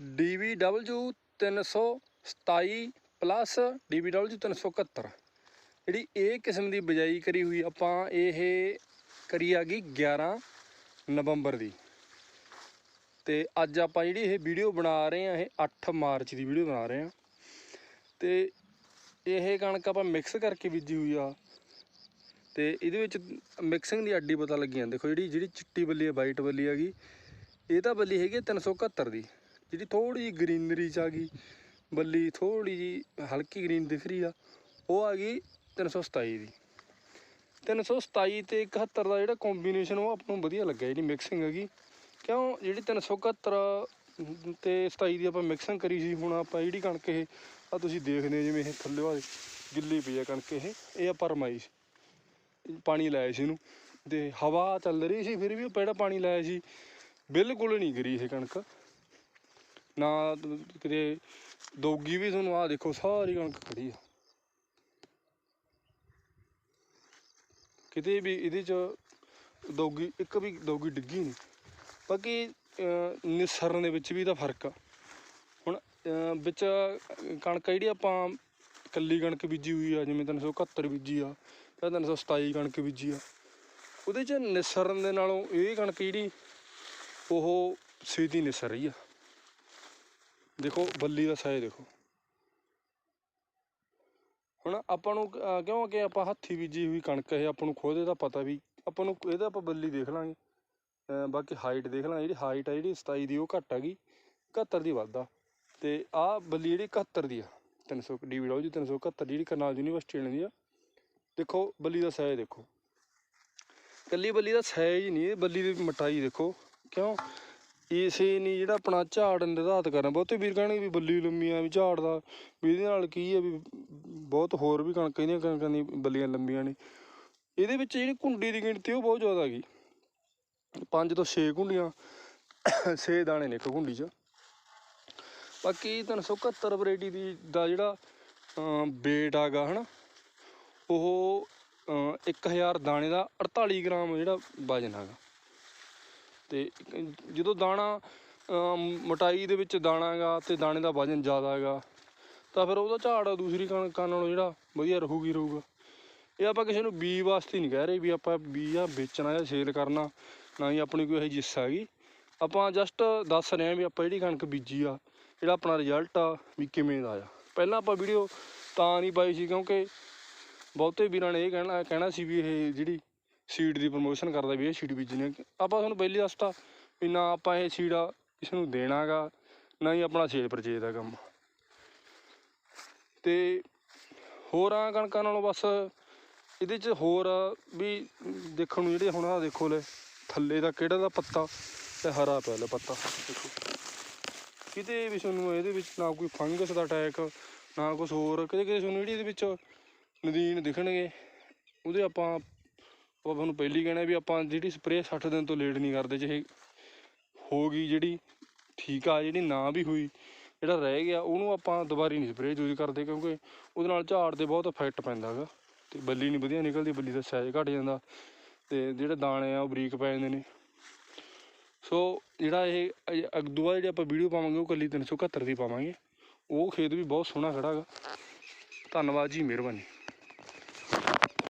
DVW 327 plus DVW 371 ਜਿਹੜੀ ਇਹ ਕਿਸਮ ਦੀ ਬਜਾਈ ਕਰੀ ਹੋਈ ਆਪਾਂ ਇਹ ਕਰੀ ਆ ਗਈ 11 ਨਵੰਬਰ ਦੀ। ਤੇ ਅੱਜ ਆਪਾਂ ਜਿਹੜੀ ਇਹ ਵੀਡੀਓ ਬਣਾ ਰਹੇ ਆ ਇਹ 8 ਮਾਰਚ ਦੀ ਵੀਡੀਓ ਬਣਾ ਰਹੇ ਆ ਤੇ ਇਹ ਕਣਕ ਆਪਾਂ ਮਿਕਸ ਕਰਕੇ ਬੀਜੀ ਹੋਈ ਆ। ਤੇ ਇਹਦੇ ਵਿੱਚ ਮਿਕਸਿੰਗ ਦੀ ਅੱਡੀ ਪਤਾ ਲੱਗੀ ਜਾਂਦੀ। ਦੇਖੋ ਜਿਹੜੀ ਜਿਹੜੀ ਚਿੱਟੀ ਬੱਲੀ ਹੈ ਵਾਈਟ ਬੱਲੀ ਹੈਗੀ, ਇਹ ਤਾਂ ਬੱਲੀ ਹੈਗੀ ਹੈ 371 ਦੀ। ਜਿਹੜੀ ਥੋੜੀ ਜਿਹੀ ਗ੍ਰੀਨਰੀ ਚ ਆ ਗਈ, ਬੱਲੀ ਥੋੜੀ ਜੀ ਹਲਕੀ ਗ੍ਰੀਨ ਦਿਖ ਰਹੀ ਆ, ਉਹ ਆ ਗਈ 327 ਦੀ। 327 ਤੇ 71 ਦਾ ਜਿਹੜਾ ਕੰਬੀਨੇਸ਼ਨ ਉਹ ਆਪਾਂ ਨੂੰ ਵਧੀਆ ਲੱਗਿਆ, ਜਿਹੜੀ ਮਿਕਸਿੰਗ ਹੈਗੀ। ਕਿਉਂ? ਜਿਹੜੀ 371 ਤੇ 27 ਦੀ ਆਪਾਂ ਮਿਕਸਿੰਗ ਕਰੀ ਸੀ, ਹੁਣ ਆਪਾਂ ਜਿਹੜੀ ਕਣਕ ਇਹ ਆ ਤੁਸੀਂ ਦੇਖਦੇ ਜਿਵੇਂ ਇਹ ਥੱਲੇ ਆ ਗਿੱਲੀ ਪਈ ਆ ਕਣਕ ਇਹ ਇਹ ਆਪਾਂ ਰਮਾਈ ਸੀ। ਪਾਣੀ ਲਾਇਆ ਸੀ ਇਹਨੂੰ, ਤੇ ਹਵਾ ਚੱਲ ਰਹੀ ਸੀ, ਫਿਰ ਵੀ ਪਹਿੜਾ ਪਾਣੀ ਲਾਇਆ ਸੀ, ਬਿਲਕੁਲ ਨਹੀਂ ਗਰੀ ਇਹ ਕਣਕ। ਨਾ ਕਿਤੇ ਦੋਗੀ ਵੀ ਤੁਹਾਨੂੰ ਆ ਦੇਖੋ, ਸਾਰੀ ਕਣਕ ਖੜੀ ਆ। ਕਿਤੇ ਵੀ ਇਹਦੇ ਚ ਦੋਗੀ, ਇੱਕ ਵੀ ਦੋਗੀ ਡਿੱਗੀ ਨਹੀਂ। ਬਾਕੀ ਨਿਸਰਨ ਦੇ ਵਿੱਚ ਵੀ ਇਹਦਾ ਫ਼ਰਕ ਆ। ਹੁਣ ਵਿੱਚ ਕਣਕ ਜਿਹੜੀ ਆਪਾਂ ਕੱਲੀ ਕਣਕ ਬੀਜੀ ਹੋਈ ਆ, ਜਿਵੇਂ 371 ਬੀਜੀ ਆ, ਜਾਂ 327 ਕਣਕ ਬੀਜੀ ਆ, ਉਹਦੇ ਚ ਨਿਸਰਨ ਦੇ ਨਾਲੋਂ ਇਹ ਕਣਕ ਜਿਹੜੀ, ਉਹ ਛੇਤੀ ਨਿਸਰ ਰਹੀ ਆ। ਦੇਖੋ, ਬੱਲੀ ਦਾ ਸਾਇਜ਼ ਦੇਖੋ। ਹੁਣ ਆਪਾਂ ਨੂੰ ਕਿਉਂ ਕਿ ਆਪਾਂ ਹੱਥੀ ਬੀਜੀ ਹੋਈ ਕਣਕ ਇਹ ਆਪਾਂ ਨੂੰ ਖੁਦ ਇਹਦਾ ਪਤਾ ਵੀ ਆਪਾਂ ਨੂੰ ਇਹਦਾ ਆਪਾਂ ਬੱਲੀ ਦੇਖ ਲਾਂਗੇ। ਬਾਕੀ ਹਾਈਟ ਦੇਖ ਲਾਂਗੇ, ਜਿਹੜੀ ਹਾਈਟ ਆ, ਜਿਹੜੀ 27 ਦੀ ਉਹ ਘੱਟ ਹੈਗੀ 71 ਦੀ ਵੱਧਦਾ ਆ। ਤੇ ਆਹ ਬੱਲੀ ਜਿਹੜੀ 71 ਦੀ ਆ 300 ਲਓ ਜੀ 371 ਜਿਹੜੀ ਕਰਨਾਲ ਯੂਨੀਵਰਸਿਟੀ ਵਾਲਿਆਂ ਦੀ ਆ। ਦੇਖੋ, ਬੱਲੀ ਦਾ ਸਾਈਜ਼ ਦੇਖੋ। ਕੱਲੀ ਬੱਲੀ ਦਾ ਸਾਈਜ਼ ਨਹੀਂ, ਇਹ ਬੱਲੀ ਦੀ ਮਟਾਈ ਦੇਖੋ। ਕਿਉਂ? ਇਸੇ ਨਹੀਂ ਜਿਹੜਾ ਆਪਣਾ ਝਾੜ ਨਿਰਧਾਰਤ ਕਰਨਾ ਬਹੁਤੇ ਵੀਰ ਕਹਿਣਗੇ ਵੀ ਬੱਲੀ ਲੰਮੀ ਵੀ ਝਾੜ ਦਾ ਵੀ ਇਹਦੇ ਨਾਲ ਕੀ ਹੈ ਵੀ ਬਹੁਤ ਹੋਰ ਵੀ ਕਣਕ ਇਹਦੀਆਂ ਕਣਕਾਂ ਦੀ ਬੱਲੀਆਂ ਲੰਮੀਆਂ ਨੇ। ਇਹਦੇ ਵਿੱਚ ਜਿਹੜੀ ਕੁੰਡੀ ਦੀ ਗਿਣਤੀ ਉਹ ਬਹੁਤ ਜ਼ਿਆਦਾ ਹੈਗੀ। ਪੰਜ ਤੋਂ 6 ਕੁੰਡੀਆਂ 6 ਦਾਣੇ ਨੇ ਇੱਕ ਕੁੰਡੀ 'ਚ। ਬਾਕੀ 371 ਵੈਰਾਈਟੀ ਦੀ ਦਾ ਜਿਹੜਾ weight ਆਗਾ ਹਨਾ? ਉਹ ਅਹ, 1000 ਦਾਣੇ ਦਾ 48 ਗ੍ਰਾਮ ਜਿਹੜਾ ਵਜਨ ਹੈਗਾ। ਤੇ ਜਦੋਂ ਦਾਣਾ ਅਮ, ਮੋਟਾਈ ਦੇ ਵਿੱਚ ਦਾਣਾ ਹੈਗਾ ਤੇ ਦਾਣੇ ਦਾ ਵਜਨ ਜ਼ਿਆਦਾ ਹੈਗਾ ਤਾਂ ਫਿਰ ਉਹਦਾ ਝਾੜ ਦੂਸਰੀ ਕਣਕਾਂ ਨਾਲੋਂ ਜਿਹੜਾ ਵਧੀਆ ਰਹੂਗੀ ਰਹੂਗਾ। ਇਹ ਆਪਾਂ ਕਿਸੇ ਨੂੰ ਬੀ ਵਾਸਤੇ ਨਹੀਂ ਕਹਿ ਰਹੇ ਵੀ ਆਪਾਂ ਬੀ ਆ ਵੇਚਣਾ ਜਾਂ ਸੇਲ ਕਰਨਾ ਨਾ ਹੀ ਆਪਣੀ ਕੋਈ ਇਹੋ ਜਿਹੀ ਹਿੱਸਾ ਹੈਗੀ। ਆਪਾਂ ਜਸਟ ਦੱਸ ਰਹੇ ਹਾਂ ਵੀ ਆਪਾਂ ਜਿਹੜੀ ਕਣਕ ਬੀਜੀ ਆ ਜਿਹੜਾ ਆਪਣਾ ਰਿਜ਼ਲਟ ਆ ਵੀ ਕਿਵੇਂ ਦਾ ਆ। ਪਹਿਲਾਂ ਆਪਾਂ ਵੀਡੀਓ ਤਾਂ ਨਹੀਂ ਪਾਈ ਸੀ ਕਿਉਂਕਿ ਬਹੁਤੇ ਵੀਰਾਂ ਨੇ ਇਹ ਕਹਿਣਾ ਕਹਿਣਾ ਸੀ ਵੀ ਇਹ ਜਿਹੜੀ ਸੀਡ ਦੀ ਪ੍ਰਮੋਸ਼ਨ ਕਰਦਾ ਵੀ ਇਹ ਸੀਡ ਬੀਜਣੀ ਆ। ਆਪਾਂ ਤੁਹਾਨੂੰ ਪਹਿਲੀ ਦੱਸਤਾ ਵੀ ਨਾ ਆਪਾਂ ਇਹ ਸੀਡ ਆ ਇਸ ਨੂੰ ਦੇਣਾਗਾ ਨਾ ਹੀ ਆਪਣਾ ਸੇਲ ਪਰਚੇਜ ਦਾ ਕੰਮ ਤੇ ਹੋਰਾਂ ਕਣਕਾਂ ਨਾਲੋਂ ਬਸ ਇਹਦੇ ਚ ਹੋਰ ਵੀ ਦੇਖਣ ਨੂੰ ਜਿਹੜੇ ਹੁਣ ਆ ਦੇਖੋ ਲੈ, ਥੱਲੇ ਦਾ ਕਿਹੜਾ ਦਾ ਪੱਤਾ ਤੇ ਹਰਾ ਪਿਆ ਲੈ ਪੱਤਾ, ਦੇਖੋ ਕਿਤੇ ਵੀ ਤੁਹਾਨੂੰ ਇਹਦੇ ਵਿੱਚ ਨਾ ਕੋਈ ਫੰਗਸ ਦਾ ਅਟੈਕ ਨਾ ਕੁਝ ਹੋਰ ਕਿਤੇ ਕਿਤੇ ਤੁਹਾਨੂੰ ਜਿਹੜੀ ਇਹਦੇ ਵਿੱਚ ਨਦੀਨ ਦਿਖਣਗੇ, ਉਹਦੇ ਆਪਾਂ ਉਹ ਤੁਹਾਨੂੰ ਪਹਿਲੀ ਕਹਿਣਾ ਵੀ ਆਪਾਂ ਜਿਹੜੀ ਸਪਰੇਅ 60 ਦਿਨ ਤੋਂ ਲੇਟ ਨਹੀਂ ਕਰਦੇ ਚਾਹੇ ਹੋ ਗਈ ਜਿਹੜੀ ਠੀਕ ਆ, ਜਿਹੜੀ ਨਾ ਵੀ ਹੋਈ, ਜਿਹੜਾ ਰਹਿ ਗਿਆ, ਉਹਨੂੰ ਆਪਾਂ ਦੁਬਾਰੀ ਨਹੀਂ ਸਪਰੇਅ ਯੂਜ਼ ਕਰਦੇ ਕਿਉਂਕਿ ਉਹਦੇ ਨਾਲ ਝਾੜ ਤੇ ਬਹੁਤ ਇਫੈਕਟ ਪੈਂਦਾ ਹੈਗਾ ਤੇ ਬੱਲੀ ਨਹੀਂ ਵਧੀਆ ਨਿਕਲਦੀ, ਬੱਲੀ ਦਾ ਸਾਈਜ਼ ਘਟ ਜਾਂਦਾ ਤੇ ਜਿਹੜੇ ਦਾਣੇ ਆ ਉਹ ਬਰੀਕ ਪੈ ਜਾਂਦੇ ਨੇ। ਸੋ ਜਿਹੜਾ ਇਹ ਅਜ- ਬਾਅਦ ਜਿਹੜੀ ਆਪਾਂ ਵੀਡੀਓ ਪਾਵਾਂਗੇ, ਉਹ ਕੱਲੀ 371 ਦੀ ਪਾਵਾਂਗੇ। ਉਹ ਖੇਤ ਵੀ ਬਹੁਤ ਸੋਹਣਾ ਖੜਾ ਹੈਗਾ। ਧੰਨਵਾਦ ਜੀ, ਮਿਹਰਬਾਨੀ।